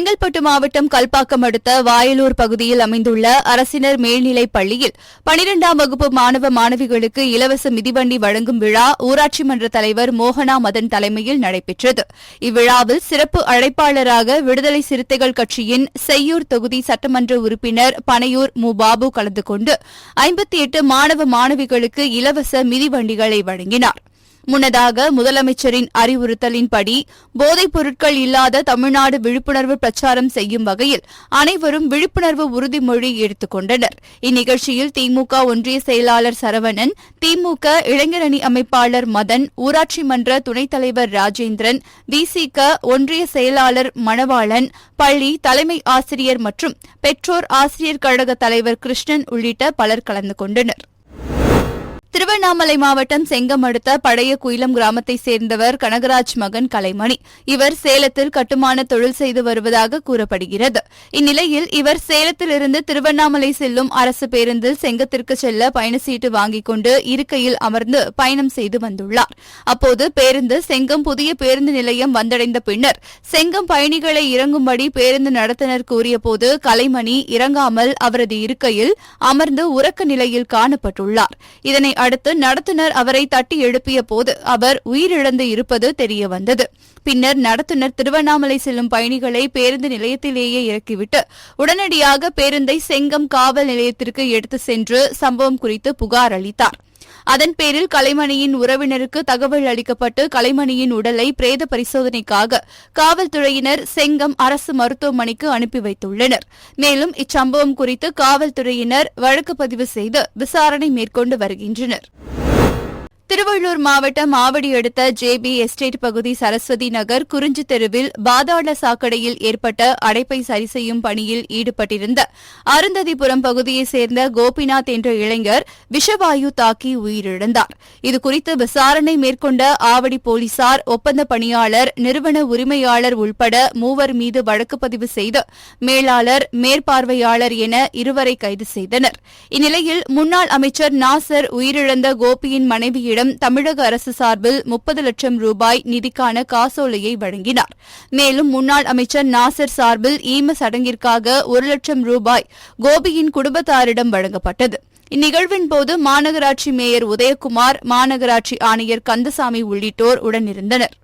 செங்கல்பட்டு மாவட்டம் கல்பாக்கம் அடுத்த வாயலூர் பகுதியில் அமைந்துள்ள அரசினர் மேல்நிலைப் பள்ளியில் பனிரெண்டாம் வகுப்பு மாணவ மாணவிகளுக்கு இலவச மிதிவண்டி வழங்கும் விழா ஊராட்சி மன்ற தலைவர் மோகனா மதன் தலைமையில் நடைபெற்றது. இவ்விழாவில் சிறப்பு அழைப்பாளராக விடுதலை சிறுத்தைகள் கட்சியின் செய்யூர் தொகுதி சட்டமன்ற உறுப்பினர் பனையூர் மு பாபு கலந்து கொண்டு ஐம்பத்தி எட்டு மாணவ மாணவிகளுக்கு இலவச மிதிவண்டிகளை வழங்கினார். முன்னதாக முதலமைச்சரின் அறிவுறுத்தலின்படி போதைப் பொருட்கள் இல்லாத தமிழ்நாடு விழிப்புணர்வு பிரச்சாரம் செய்யும் வகையில் அனைவரும் விழிப்புணர்வு உறுதிமொழி எடுத்துக் கொண்டனர். இந்நிகழ்ச்சியில் திமுக ஒன்றிய செயலாளர் சரவணன் திமுக இளைஞரணி அமைப்பாளர் மதன் ஊராட்சி மன்ற துணைத் தலைவர் ராஜேந்திரன் விசிக ஒன்றிய செயலாளர் மணவாளன் பள்ளி தலைமை ஆசிரியர் மற்றும் பெற்றோர் ஆசிரியர் கழக தலைவர் கிருஷ்ணன் உள்ளிட்ட பலர் கலந்து கொண்டனர். திருவண்ணாமலை மாவட்டம் செங்கம் அடுத்த பழைய குயிலம் கிராமத்தைச் சேர்ந்தவர் கனகராஜ் மகன் கலைமணி. இவர் சேலத்தில் கட்டுமான தொழில் செய்து வருவதாக கூறப்படுகிறது. இந்நிலையில் இவர் சேலத்திலிருந்து திருவண்ணாமலை செல்லும் அரசு பேருந்தில் செங்கத்திற்கு செல்ல பயணச்சீட்டு வாங்கிக் கொண்டு இருக்கையில் அமர்ந்து பயணம் செய்து வந்துள்ளார். அப்போது பேருந்து செங்கம் புதிய பேருந்து நிலையம் வந்தடைந்த பின்னர் செங்கம் பயணிகளை இறங்கும்படி பேருந்து நடத்துனர் கூறியபோது கலைமணி இறங்காமல் அவரது இருக்கையில் அமர்ந்து உறக்க நிலையில் காணப்பட்டுள்ளார். இதனை அடுத்து நடத்துனர் அவரை தட்டி எழுப்பிய போது அவர் உயிரிழந்து இருப்பது தெரியவந்தது. பின்னர் நடத்துனர் திருவண்ணாமலை செல்லும் பயணிகளை பேருந்து நிலையத்திலேயே இறக்கிவிட்டு உடனடியாக பேருந்தை செங்கம் காவல் நிலையத்திற்கு எடுத்து சென்று சம்பவம் குறித்து புகார் அளித்தார். அதன் பேரில் கலைமணியின் உறவினருக்கு தகவல் அளிக்கப்பட்டு கலைமணியின் உடலை பிரேத பரிசோதனைக்காக காவல்துறையினர் செங்கம் அரசு மருத்துவமனைக்கு அனுப்பி வைத்துள்ளனர். மேலும் இச்சம்பவம் குறித்து காவல்துறையினர் வழக்கு பதிவு செய்து விசாரணை மேற்கொண்டு வருகின்றனர். திருவள்ளூர் மாவட்டம் ஆவடி அடுத்த ஜேபி எஸ்டேட் பகுதி சரஸ்வதி நகர் குறிஞ்சி தெருவில் பாதாள சாக்கடையில் ஏற்பட்ட அடைப்பை சரி செய்யும் பணியில் ஈடுபட்டிருந்த அருந்ததிபுரம் பகுதியைச் சேர்ந்த கோபிநாத் என்ற இளைஞர் விஷவாயு தாக்கி உயிரிழந்தார். இதுகுறித்து விசாரணை மேற்கொண்ட ஆவடி போலீசார் ஒப்பந்த பணியாளர் நிறுவன உரிமையாளர் உள்பட மூவர் மீது வழக்கு பதிவு செய்து மேலாளர் மேற்பார்வையாளர் என இருவரை கைது செய்தனர். இந்நிலையில் முன்னாள் அமைச்சர் நாசர் உயிரிழந்த கோபியின் மனைவியிடம் தமிழக அரசு சார்பில் முப்பது லட்சம் ரூபாய் நிதிக்கான காசோலையை வழங்கினார். மேலும் முன்னாள் அமைச்சர் நாசர் சார்பில் ஈம சடங்கிற்காக ஒரு லட்சம் ரூபாய் கோபியின் குடும்பத்தாரிடம் வழங்கப்பட்டது. இந்நிகழ்வின் போது மாநகராட்சி மேயர் உதயகுமார் மாநகராட்சி ஆணையர் கந்தசாமி உள்ளிட்டோர் உடனிருந்தனர்.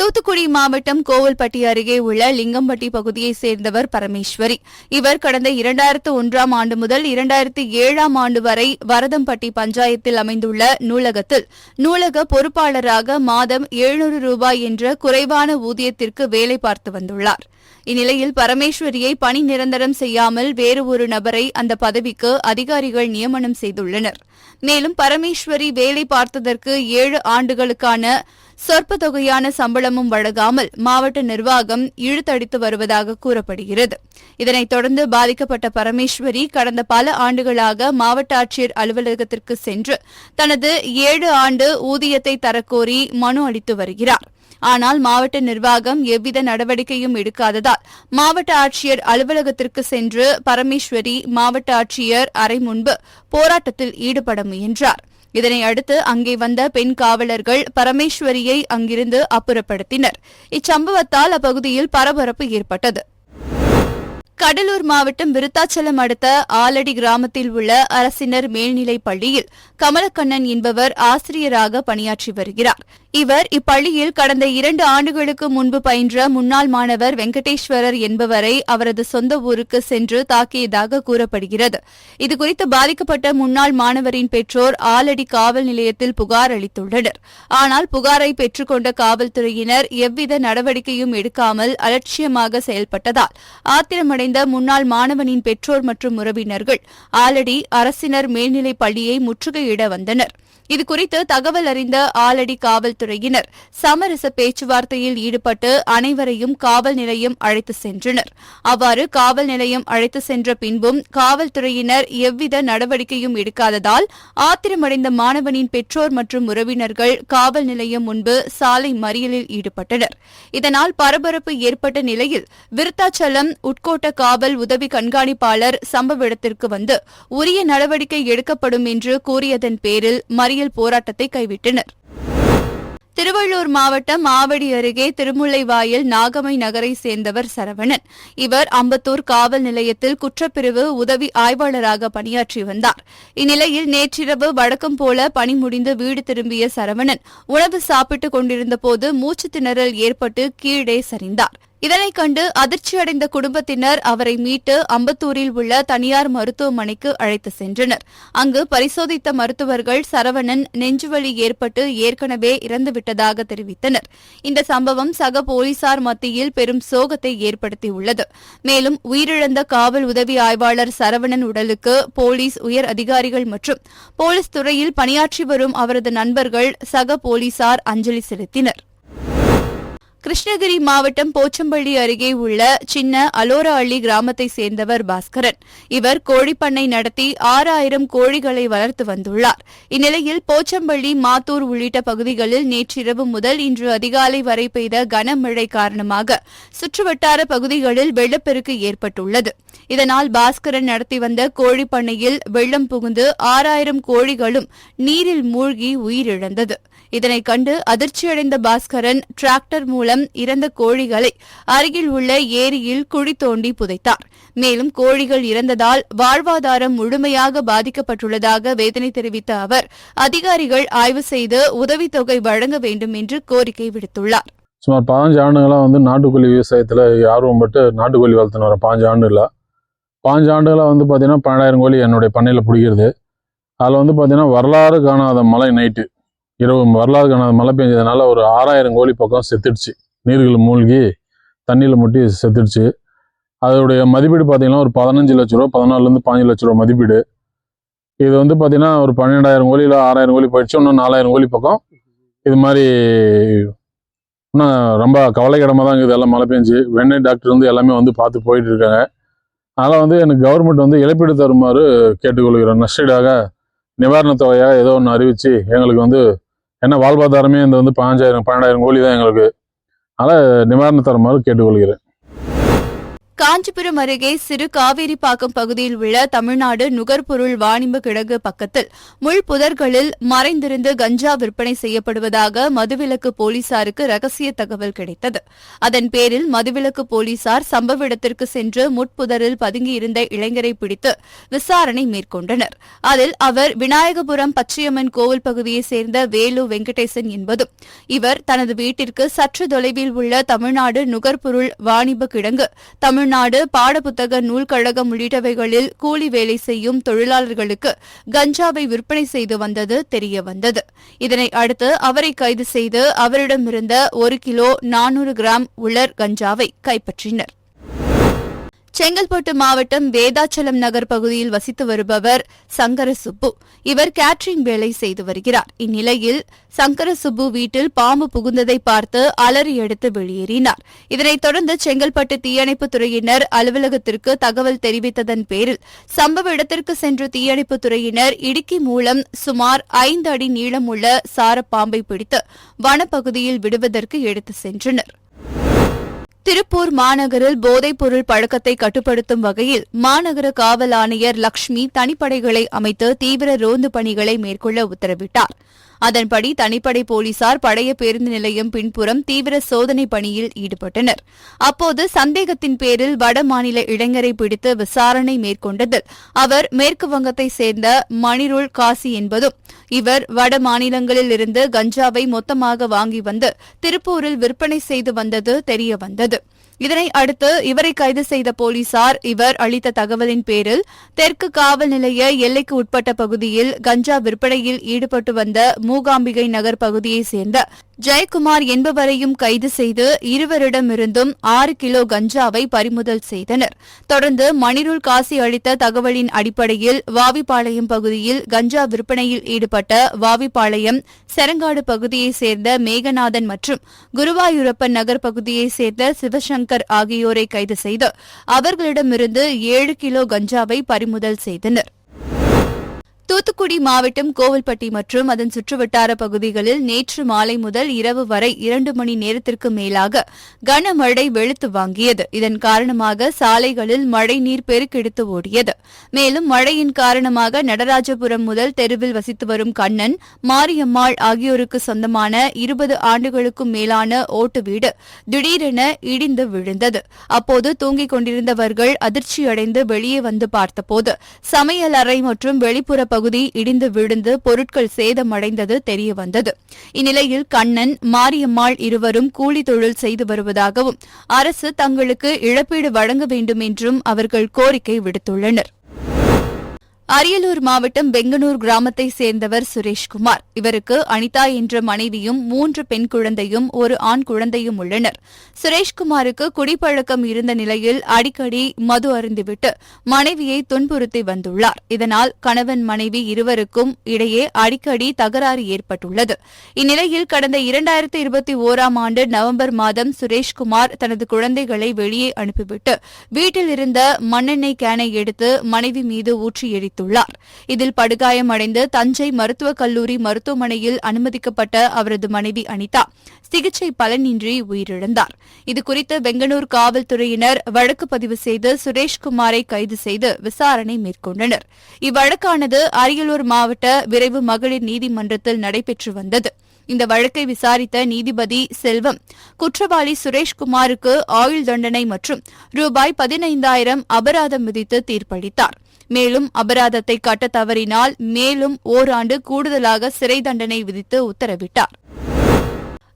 தூத்துக்குடி மாவட்டம் கோவில்பட்டி அருகே உள்ள லிங்கம்பட்டி பகுதியைச் சேர்ந்தவர் பரமேஸ்வரி. இவர் கடந்த இரண்டாயிரத்து ஒன்றாம் ஆண்டு முதல் இரண்டாயிரத்து ஏழாம் ஆண்டு வரை வரதம்பட்டி பஞ்சாயத்தில் அமைந்துள்ள நூலகத்தில் நூலக பொறுப்பாளராக மாதம் எழுநூறு ரூபாய் என்ற குறைவான ஊதியத்திற்கு வேலை பார்த்து வந்துள்ளார். இந்நிலையில் பரமேஸ்வரியை பணி நிரந்தரம் செய்யாமல் வேறு ஒரு நபரை அந்த பதவிக்கு அதிகாரிகள் நியமனம் செய்துள்ளனர். மேலும் பரமேஸ்வரி வேலை பார்த்ததற்கு ஏழு ஆண்டுகளுக்கான சொற்ப தொகையான சம்பளமும் வழங்காமல் மாவட்ட நிர்வாகம் இழுத்தடித்து வருவதாக கூறப்படுகிறது. இதனைத் தொடர்ந்து பாதிக்கப்பட்ட பரமேஸ்வரி கடந்த பல ஆண்டுகளாக மாவட்ட ஆட்சியர் அலுவலகத்திற்கு சென்று தனது ஏழு ஆண்டு ஊதியத்தை தரக்கோரி மனு அளித்து வருகிறார். ஆனால் மாவட்ட நிர்வாகம் எவ்வித நடவடிக்கையும் எடுக்காததால் மாவட்ட ஆட்சியர் அலுவலகத்திற்கு சென்று பரமேஸ்வரி மாவட்ட ஆட்சியர் அறை முன்பு போராட்டத்தில் ஈடுபட முயன்றார். இதனை அடுத்து அங்கே வந்த பெண் காவலர்கள் பரமேஸ்வரியை அங்கிருந்து அப்புறப்படுத்தினர். இச்சம்பவத்தால் அப்பகுதியில் பரபரப்பு ஏற்பட்டது. கடலூர் மாவட்டம் விருத்தாச்சலம் அடுத்த ஆலடி கிராமத்தில் உள்ள அரசினர் மேல்நிலைப் பள்ளியில் கமலக்கண்ணன் என்பவர் ஆசிரியராக பணியாற்றி வருகிறார். இவர் இப்பள்ளியில் கடந்த இரண்டு ஆண்டுகளுக்கு முன்பு பயின்ற முன்னாள் மாணவர் வெங்கடேஸ்வரர் என்பவரை அவரது சொந்த ஊருக்கு சென்று தாக்கியதாக கூறப்படுகிறது. இதுகுறித்து பாதிக்கப்பட்ட முன்னாள் மாணவரின் பெற்றோர் ஆலடி காவல் நிலையத்தில் புகார் அளித்துள்ளனர். ஆனால் புகாரை பெற்றுக்கொண்ட காவல்துறையினர் எவ்வித நடவடிக்கையும் எடுக்காமல் அலட்சியமாக செயல்பட்டதால் ஆத்திரமடைந்த முன்னாள் மாணவனின் பெற்றோர் மற்றும் உறவினர்கள் ஆலடி அரசினர் மேல்நிலைப் பள்ளியை முற்றுகையிட வந்தனர். இதுகுறித்து தகவல் அறிந்த ஆலடி காவல்துறையினர் சமரச பேச்சுவார்த்தையில் ஈடுபட்டு அனைவரையும் காவல் நிலையம் அழைத்து சென்றனர். அவ்வாறு காவல் நிலையம் அழைத்து சென்ற பின்பும் காவல்துறையினர் எவ்வித நடவடிக்கையும் எடுக்காததால் ஆத்திரமடைந்த மாணவனின் பெற்றோர் மற்றும் உறவினர்கள் காவல் நிலையம் முன்பு சாலை மறியலில் ஈடுபட்டனர். இதனால் பரபரப்பு ஏற்பட்ட நிலையில் விருத்தாச்சலம் உட்கோட்ட காவல் உதவி கண்காணிப்பாளர் சம்பவ இடத்திற்கு வந்து உரிய நடவடிக்கை எடுக்கப்படும் என்று கூறியதன் பேரில் மறியல் போராட்டத்தை கைவிட்டனர். திருவள்ளூர் மாவட்டம் ஆவடி அருகே திருமுல்லைவாயல் நாகமை நகரை சேர்ந்தவர் சரவணன். இவர் அம்பத்தூர் காவல் நிலையத்தில் குற்றப்பிரிவு உதவி ஆய்வாளராக பணியாற்றி வந்தார். இந்நிலையில் நேற்றிரவு வழக்கம் போல பணி முடிந்து வீடு திரும்பிய சரவணன் உணவு சாப்பிட்டுக் கொண்டிருந்தபோது மூச்சுத் திணறல் ஏற்பட்டு கீழே சரிந்தார். இதனைக் கண்டு அதிர்ச்சியடைந்த குடும்பத்தினர் அவரை மீட்டு அம்பத்தூரில் உள்ள தனியார் மருத்துவமனைக்கு அழைத்து சென்றனர். அங்கு பரிசோதித்த மருத்துவர்கள் சரவணன் நெஞ்சுவலி ஏற்பட்டு ஏற்கனவே இறந்துவிட்டதாக தெரிவித்தனர். இந்த சம்பவம் சக போலீசார் மத்தியில் பெரும் சோகத்தை ஏற்படுத்தியுள்ளது. மேலும் உயிரிழந்த காவல் உதவி ஆய்வாளர் சரவணன் உடலுக்கு போலீஸ் உயர் அதிகாரிகள் மற்றும் போலீஸ் துறையில் பணியாற்றி வரும் அவரது நண்பர்கள் சக போலீசார் அஞ்சலி செலுத்தினர். கிருஷ்ணகிரி மாவட்டம் போச்சம்பள்ளி அருகே உள்ள சின்ன அலோராள்ளி கிராமத்தை சேர்ந்தவர் பாஸ்கரன். இவர் கோழிப்பண்ணை நடத்தி ஆறாயிரம் கோழிகளை வளர்த்து வந்துள்ளார். இந்நிலையில் போச்சம்பள்ளி மாத்தூர் உள்ளிட்ட பகுதிகளில் நேற்றிரவு முதல் இன்று அதிகாலை வரை பெய்த கனமழை காரணமாக சுற்றுவட்டார பகுதிகளில் வெள்ளப்பெருக்கு ஏற்பட்டுள்ளது. இதனால் பாஸ்கரன் நடத்தி வந்த கோழிப்பண்ணையில் வெள்ளம் புகுந்து ஆறாயிரம் கோழிகளும் நீரில் மூழ்கி உயிரிழந்தது. இதனைக் கண்டு அதிர்ச்சியடைந்த பாஸ்கரன் டிராக்டர் மூலம் இறந்த கோழிகளை அருகில் உள்ள ஏரியில் குழி தோண்டி புதைத்தார். மேலும் கோழிகள் இறந்ததால் வாழ்வாதாரம் முழுமையாக பாதிக்கப்பட்டுள்ளதாக வேதனை தெரிவித்த அவர் அதிகாரிகள் ஆய்வு செய்து உதவித்தொகை வழங்க வேண்டும் என்று கோரிக்கை விடுத்துள்ளார். சுமார் பாஞ்சு ஆண்டுகளாக வந்து நாட்டுக்கோழி விவசாயத்தில் ஆர்வம் பட்டு நாட்டுக்கோழி வளர்த்துன்னு வரேன் பாஞ்சு ஆண்டுல பாஞ்சு ஆண்டுகளாக வந்து பார்த்தீங்கன்னா பன்னெண்டாயிரம் கோழி என்னுடைய பண்ணையில் பிடிக்கிறது. அதில் வந்து பார்த்தீங்கன்னா வரலாறு காணாத மழை நைட்டு இரவு வரலாறு காணாத மழை பெஞ்சதுனால ஒரு ஆறாயிரம் கோழி பக்கம் செத்துடுச்சு. நீர்கள் மூழ்கி தண்ணியில் முட்டி செத்துடுச்சு. அதோடைய மதிப்பீடு பார்த்தீங்கன்னா ஒரு பதினஞ்சு லட்ச ரூபா பதினாலுலேருந்து பாஞ்சு லட்ச ரூபா மதிப்பீடு. இது வந்து பார்த்தீங்கன்னா ஒரு பன்னெண்டாயிரம் கோழியில் ஆறாயிரம் கோழி போயிடுச்சு இன்னும் நாலாயிரம் கோழி பக்கம். இது மாதிரி இன்னும் ரொம்ப கவலைக்கிடமாக தான் இருக்குது. எல்லாம் மழை பெஞ்சு வெண்ணெய் டாக்டர் வந்து எல்லாமே வந்து பார்த்து போயிட்டு இருக்காங்க. அதனால் வந்து எனக்கு கவர்மெண்ட் வந்து இழப்பீடு தருமாறு கேட்டுக்கொள்கிறோம் நஷ்டீடாக நிவாரணத் தொகையாக ஏதோ ஒன்று அறிவித்து எங்களுக்கு வந்து ஏன்னா வாழ்வாதாரமே இந்த வந்து பாஞ்சாயிரம் பன்னெண்டாயிரம் கோழி தான் எங்களுக்கு. அதனால் நிவாரணம் தருமாறு கேட்டுக்கொள்கிறேன். காஞ்சிபுரம் அருகே சிறு காவேரிப்பாக்கம் பகுதியில் உள்ள தமிழ்நாடு நுகர்பொருள் வாணிப கிடங்கு பக்கத்தில் முள் புதர்களில் மறைந்திருந்து கஞ்சா விற்பனை செய்யப்படுவதாக மதுவிலக்கு போலீசாருக்கு ரகசிய தகவல் கிடைத்தது. அதன் பேரில் மதுவிலக்கு போலீசார் சம்பவ இடத்திற்கு சென்று முட்புதரில் பதுங்கியிருந்த இளைஞரை பிடித்து விசாரணை மேற்கொண்டனர். அதில் அவர் விநாயகபுரம் பச்சையம்மன் கோவில் பகுதியைச் சேர்ந்த வேலு வெங்கடேசன் என்பதும் இவர் தனது வீட்டிற்கு சற்று தொலைவில் உள்ள தமிழ்நாடு நுகர்பொருள் வாணிப கிடங்கு தமிழ்நாடு பாடப்புத்தக நூல் கழகம் உள்ளிட்டவைகளில் கூலி வேலை செய்யும் தொழிலாளர்களுக்கு கஞ்சாவை விற்பனை செய்து வந்தது தெரியவந்தது. இதனை அடுத்து அவரை கைது செய்து அவரிடமிருந்த ஒரு கிலோ நானூறு கிராம் உலர் கஞ்சாவை கைப்பற்றினர். செங்கல்பட்டு மாவட்டம் வேதாச்சலம் நகர் பகுதியில் வசித்து வருபவர் சங்கரசுப்பு இவர் கேட்டரிங் வேலை செய்து வருகிறார். இந்நிலையில் சங்கரசுப்பு வீட்டில் பாம்பு புகுந்ததை பார்த்து அலறி எடுத்து வெளியேறினார். இதனைத் தொடர்ந்து செங்கல்பட்டு தீயணைப்புத் துறையினர் அலுவலகத்திற்கு தகவல் தெரிவித்ததன் பேரில் சம்பவ இடத்திற்கு சென்ற தீயணைப்புத் துறையினர் இடுக்கி மூலம் சுமார் ஐந்து அடி நீளமுள்ள சாரப்பாம்பை பிடித்து வனப்பகுதியில் விடுவதற்கு எடுத்துச் சென்றனர். திருப்பூர் மாநகரில் போதைப்பொருள் பழக்கத்தை கட்டுப்படுத்தும் வகையில் மாநகர காவல் ஆணையர் லக்ஷ்மி தனிப்படைகளை அமைத்து தீவிர ரோந்து பணிகளை மேற்கொள்ள உத்தரவிட்டார். அதன்படி தனிப்படை போலீசார் பழைய பேருந்து நிலையம் பின்புறம் தீவிர சோதனை பணியில் ஈடுபட்டனர். அப்போது சந்தேகத்தின் பேரில் வட மாநில இளைஞரை பிடித்து விசாரணை மேற்கொண்டதில் அவர் மேற்கு வங்கத்தை சேர்ந்த மணிருள் காசி என்பதும் இவர் வட மாநிலங்களில் இருந்து கஞ்சாவை மொத்தமாக வாங்கி வந்து திருப்பூரில் விற்பனை செய்து வந்தது தெரியவந்தது இதனை அடுத்து இவரை கைது செய்த போலீசார் இவர் அளித்த தகவலின் பேரில் தெற்கு காவல் நிலைய எல்லைக்கு உட்பட்ட பகுதியில் கஞ்சா விற்பனையில் ஈடுபட்டு வந்த மூகாம்பிகை நகர் பகுதியைச் சேர்ந்த ஜெயக்குமார் என்பவரையும் கைது செய்து இருவரிடமிருந்தும் ஆறு கிலோ கஞ்சாவை பறிமுதல் செய்தனர். தொடர்ந்து மணிருள் காசி அளித்த தகவலின் அடிப்படையில் வாவிப்பாளையம் பகுதியில் கஞ்சா விற்பனையில் ஈடுபட்ட வாவிப்பாளையம் செரங்காடு பகுதியைச் சேர்ந்த மேகநாதன் மற்றும் குருவாயூரப்பன் நகர் பகுதியைச் சேர்ந்த சிவசங்கர் ஆகியோரை கைது செய்து அவர்களிடமிருந்து ஏழு கிலோ கஞ்சாவை பறிமுதல் செய்தனர். தூத்துக்குடி மாவட்டம் கோவில்பட்டி மற்றும் அதன் சுற்றுவட்டார பகுதிகளில் நேற்று மாலை முதல் இரவு வரை இரண்டு மணி நேரத்திற்கு மேலாக கனமழை வெளுத்து வாங்கியது. இதன் காரணமாக சாலைகளில் மழைநீர் பெருக்கெடுத்து ஓடியது. மேலும் மழையின் காரணமாக நடராஜபுரம் முதல் தெருவில் வசித்து வரும் கண்ணன் மாரியம்மாள் ஆகியோருக்கு சொந்தமான இருபது ஆண்டுகளுக்கும் மேலான ஓட்டு வீடு திடீரென இடிந்து விழுந்தது. அப்போது தூங்கிக் கொண்டிருந்தவர்கள் அதிர்ச்சியடைந்து வெளியே வந்து பார்த்தபோது சமையல் அறை மற்றும் வெளிப்புற பகுதி இடிந்து விழுந்து பொருட்கள் சேதமடைந்தது தெரியவந்தது. இந்நிலையில் கண்ணன் மாரியம்மாள் இருவரும் கூலி தொழில் செய்து வருவதாகவும் அரசு தங்களுக்கு இழப்பீடு வழங்க வேண்டும் என்றும் அவர்கள் கோரிக்கை விடுத்துள்ளனர். அரியலூர் மாவட்டம் பெங்கனூர் கிராமத்தை சேர்ந்தவர் சுரேஷ்குமார். இவருக்கு அனிதா என்ற மனைவியும் மூன்று பெண் குழந்தையும் ஒரு ஆண் குழந்தையும் உள்ளனர். சுரேஷ்குமாருக்கு குடிப்பழக்கம் இருந்த நிலையில் அடிக்கடி மது அருந்திவிட்டு மனைவியை துன்புறுத்தி வந்துள்ளார். இதனால் கணவன் மனைவி இருவருக்கும் இடையே அடிக்கடி தகராறு ஏற்பட்டுள்ளது. இந்நிலையில் கடந்த இரண்டாயிரத்தி இருபத்தி ஓராம் ஆண்டு நவம்பர் மாதம் சுரேஷ்குமார் தனது குழந்தைகளை வெளியே அனுப்பிவிட்டு வீட்டில் இருந்த மண்ணெண்ணெய் கேனை எடுத்து மனைவி மீது ஊற்றி தெரிவித்துள்ளார். இதில் படுகாயமடைந்த தஞ்சை மருத்துவக் கல்லூரி மருத்துவமனையில் அனுமதிக்கப்பட்ட அவரது மனைவி அனிதா சிகிச்சை பலனின்றி உயிரிழந்தார். இதுகுறித்து பெங்களூர் காவல்துறையினர் வழக்கு பதிவு செய்து சுரேஷ்குமாரை கைது செய்து விசாரணை மேற்கொண்டனர். இவ்வழக்கானது அரியலூர் மாவட்ட விரைவு மகளிர் நீதிமன்றத்தில் நடைபெற்று வந்தது. இந்த வழக்கை விசாரித்த நீதிபதி செல்வம் குற்றவாளி சுரேஷ்குமாருக்கு ஆயுள் தண்டனை மற்றும் ரூபாய் பதினைந்தாயிரம் அபராதம் விதித்து தீர்ப்பளித்தார். மேலும் அபராதத்தை கட்ட தவறினால் மேலும் ஓராண்டு கூடுதலாக சிறை தண்டனை விதித்து உத்தரவிட்டார்.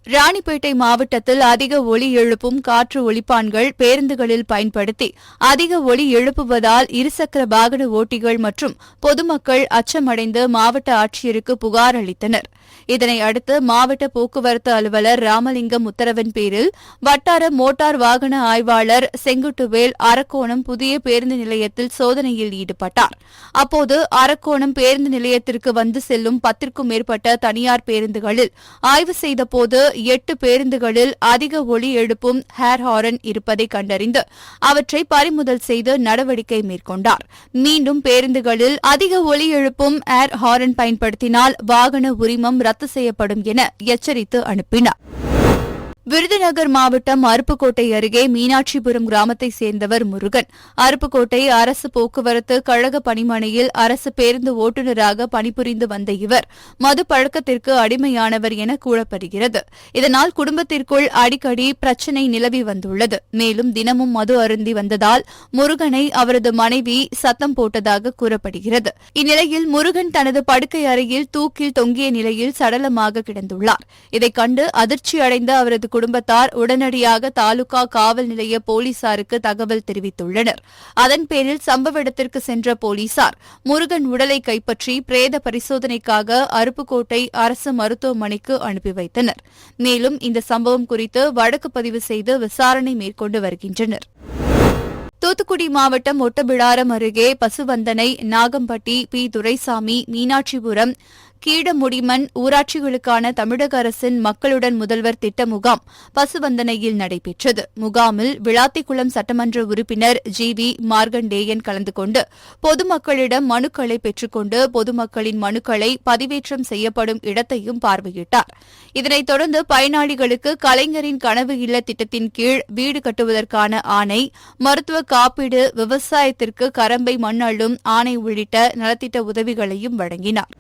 ராணிப்பேட்டை மாவட்டத்தில் அதிக ஒலி எழுப்பும் காற்று ஒலிப்பான்கள் பேருந்துகளில் பயன்படுத்தி அதிக ஒலி எழுப்புவதால் இருசக்கர வாகன ஓட்டிகள் மற்றும் பொதுமக்கள் அச்சமடைந்து மாவட்ட ஆட்சியருக்கு புகார் அளித்தனர். இதனை அடுத்து மாவட்ட போக்குவரத்து அலுவலர் ராமலிங்கம் உத்தரவின் பேரில் வட்டார மோட்டார் வாகன ஆய்வாளர் செங்குட்டுவேல் அரக்கோணம் புதிய பேருந்து நிலையத்தில் சோதனையில் ஈடுபட்டார். அப்போது அரக்கோணம் பேருந்து நிலையத்திற்கு வந்து செல்லும் பத்திற்கும் மேற்பட்ட தனியார் பேருந்துகளில் ஆய்வு செய்தபோது எட்டு பேருந்துகளில் அதிக ஒலி எழுப்பும் ஹேர் ஹாரன் இருப்பதை கண்டறிந்து அவற்றை பறிமுதல் செய்து நடவடிக்கை மேற்கொண்டார். மீண்டும் பேருந்துகளில் அதிக ஒலி எழுப்பும் ஏர் ஹாரன் பயன்படுத்தினால் வாகன உரிமம் ரத்து செய்யப்படும் என எச்சரித்து அனுப்பினார். விருதுநகர் மாவட்டம் அருப்புக்கோட்டை அருகே மீனாட்சிபுரம் கிராமத்தைச் சேர்ந்தவர் முருகன். அருப்புக்கோட்டை அரசு போக்குவரத்து கழக பணிமனையில் அரசு பேருந்து ஓட்டுநராக பணிபுரிந்து வந்த இவர் மது பழக்கத்திற்கு அடிமையானவர் என கூறப்படுகிறது. இதனால் குடும்பத்திற்குள் அடிக்கடி பிரச்சினை நிலவி வந்துள்ளது. மேலும் தினமும் மது அருந்தி வந்ததால் முருகனை அவரது மனைவி சத்தம் போட்டதாக கூறப்படுகிறது. இந்நிலையில் முருகன் தனது படுக்கை அறையில் தூக்கில் தொங்கிய நிலையில் சடலமாக கிடந்துள்ளார். இதைக் கண்டு அதிர்ச்சியடைந்த அவரது குடும்பத்தார் உடனடியாக தாலுகா காவல் நிலைய போலீசாருக்கு தகவல் தெரிவித்துள்ளனர். அதன் பேரில் சம்பவ இடத்திற்கு சென்ற போலீசார் முருகன் உடலை கைப்பற்றி பிரேத பரிசோதனைக்காக அருப்புக்கோட்டை அரசு மருத்துவமனைக்கு அனுப்பி வைத்தனர். மேலும் இந்த சம்பவம் குறித்து வழக்கு பதிவு செய்து விசாரணை மேற்கொண்டு வருகின்றனர். தூத்துக்குடி மாவட்டம் ஒட்டபிடாரம் அருகே பசுவந்தனை நாகம்பட்டி பி. துரைசாமி மீனாட்சிபுரம் கீழமுடிமன் ஊராட்சிகளுக்கான தமிழக அரசின் மக்களுடன் முதல்வர் திட்ட முகாம் பசுவந்தனையில் நடைபெற்றது. முகாமில் விளாத்திக்குளம் சட்டமன்ற உறுப்பினர் ஜி வி மார்கண்டேயன் கலந்து கொண்டு பொதுமக்களிடம் மனுக்களை பெற்றுக்கொண்டு பொதுமக்களின் மனுக்களை பதிவேற்றம் செய்யப்படும் இடத்தையும் பார்வையிட்டார். இதனைத் தொடர்ந்து பயனாளிகளுக்கு கலைஞரின் கனவு இல்ல திட்டத்தின் கீழ் வீடு கட்டுவதற்கான ஆணை மருத்துவ காப்பீடு விவசாயத்திற்கு கரம்பை மண் அள்ளும் ஆணை உள்ளிட்ட நலத்திட்ட உதவிகளையும் வழங்கினார்.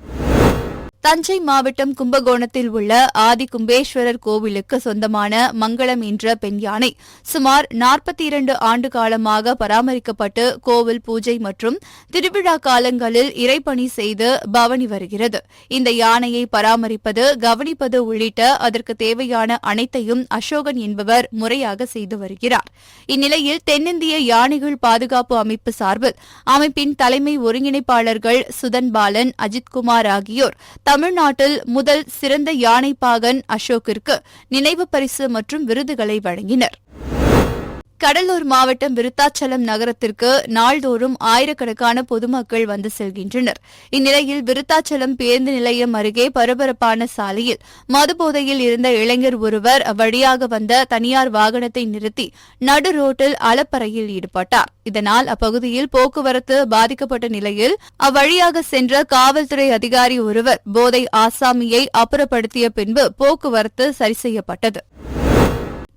தஞ்சை மாவட்டம் கும்பகோணத்தில் உள்ள ஆதி கும்பேஸ்வரர் கோவிலுக்கு சொந்தமான மங்களம் என்ற பெண் யானை சுமார் நாற்பத்தி இரண்டு ஆண்டு காலமாக பராமரிக்கப்பட்டு கோவில் பூஜை மற்றும் திருவிழா காலங்களில் இறைப்பணி செய்து பவனி வருகிறது. இந்த யானையை பராமரிப்பது கவனிப்பது உள்ளிட்ட அதற்கு தேவையான அனைத்தையும் அசோகன் என்பவர் முறையாக செய்து வருகிறார். இந்நிலையில் தென்னிந்திய யானைகள் பாதுகாப்பு அமைப்பு சார்பில் அமைப்பின் தலைமை ஒருங்கிணைப்பாளர்கள் சுதன் பாலன் அஜித்குமார் ஆகியோர் தமிழ்நாட்டில் முதல் சிறந்த யானைப்பாகன் அசோக்கிற்கு நினைவு பரிசு மற்றும் விருதுகளை வழங்கினர். கடலூர் மாவட்டம் விருத்தாச்சலம் நகரத்திற்கு நாள்தோறும் ஆயிரக்கணக்கான பொதுமக்கள் வந்து செல்கின்றனர். இந்நிலையில் விருத்தாச்சலம் பேருந்து நிலையம் அருகே பரபரப்பான சாலையில் மதுபோதையில் இருந்த இளைஞர் ஒருவர் அவ்வழியாக வந்த தனியார் வாகனத்தை நிறுத்தி நடு ரோட்டில் அலப்பறையில் ஈடுபட்டார். இதனால் அப்பகுதியில் போக்குவரத்து பாதிக்கப்பட்ட நிலையில் அவ்வழியாக சென்ற காவல்துறை அதிகாரி ஒருவர் போதை ஆசாமியை அப்புறப்படுத்திய பின்பு போக்குவரத்து சரி செய்யப்பட்டது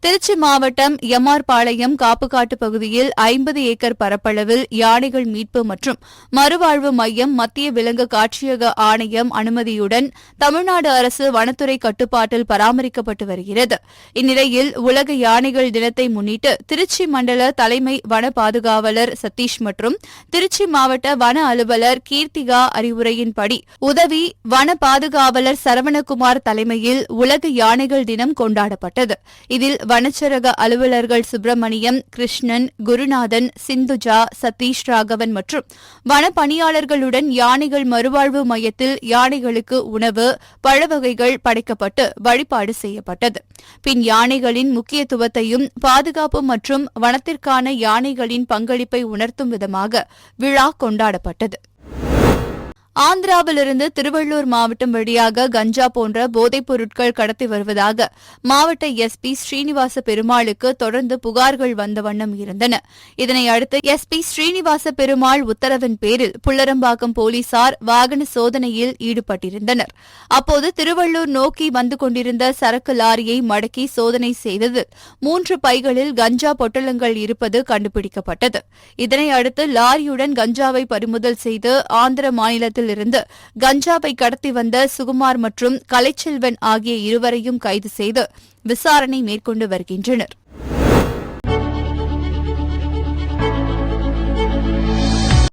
திருச்சி மாவட்டம் எம்ஆர்பாளையம் காப்புக்காட்டு பகுதியில் ஐம்பது ஏக்கர் பரப்பளவில் யானைகள் மீட்பு மற்றும் மறுவாழ்வு மையம் மத்திய விலங்கு காட்சியக ஆணையம் அனுமதியுடன் தமிழ்நாடு அரசு வனத்துறை கட்டுப்பாட்டில் பராமரிக்கப்பட்டு வருகிறது. இந்நிலையில் உலக யானைகள் தினத்தை முன்னிட்டு திருச்சி மண்டல தலைமை வன பாதுகாவலர் சதீஷ் மற்றும் திருச்சி மாவட்ட வன அலுவலர் கீர்த்திகா அறிவுரையின்படி உதவி வன பாதுகாவலர் சரவணகுமார் தலைமையில் உலக யானைகள் தினம் கொண்டாடப்பட்டது. இதில் வனச்சரக அலுவலர்கள் சுப்பிரமணியம் கிருஷ்ணன் குருநாதன் சிந்துஜா சதீஷ் ராகவன் மற்றும் வன பணியாளர்களுடன் யானைகள் மறுவாழ்வு மையத்தில் யானைகளுக்கு உணவு பழவகைகள் படைக்கப்பட்டு வழிபாடு செய்யப்பட்டது. பின் யானைகளின் முக்கியத்துவத்தையும் பாதுகாப்பு மற்றும் வனத்திற்கான யானைகளின் பங்களிப்பை உணர்த்தும் விதமாக விழா கொண்டாடப்பட்டது. ஆந்திராவிலிருந்து திருவள்ளூர் மாவட்டம் வழியாக கஞ்சா போன்ற போதைப் பொருட்கள் கடத்தி வருவதாக மாவட்ட எஸ்பி ஸ்ரீனிவாச பெருமாளுக்கு தொடர்ந்து புகார்கள் வந்த வண்ணம் இருந்தன. இதனை அடுத்து எஸ்பி ஸ்ரீனிவாச பெருமாள் உத்தரவின் பேரில் புள்ளரம்பாக்கம் போலீசார் வாகன சோதனையில் ஈடுபட்டிருந்தனர். அப்போது திருவள்ளூர் நோக்கி வந்து கொண்டிருந்த சரக்கு லாரியை மடக்கி சோதனை செய்ததில் மூன்று பைகளில் கஞ்சா பொட்டலங்கள் இருப்பது கண்டுபிடிக்கப்பட்டது. இதனை அடுத்து லாரியுடன் கஞ்சாவை பறிமுதல் செய்து ஆந்திர மாநிலத்தில் இருந்து கஞ்சாவை கடத்தி வந்த சுகுமார் மற்றும் கலைச்செல்வன் ஆகிய இருவரையும் கைது செய்து விசாரணை மேற்கொண்டு வருகின்றனர்.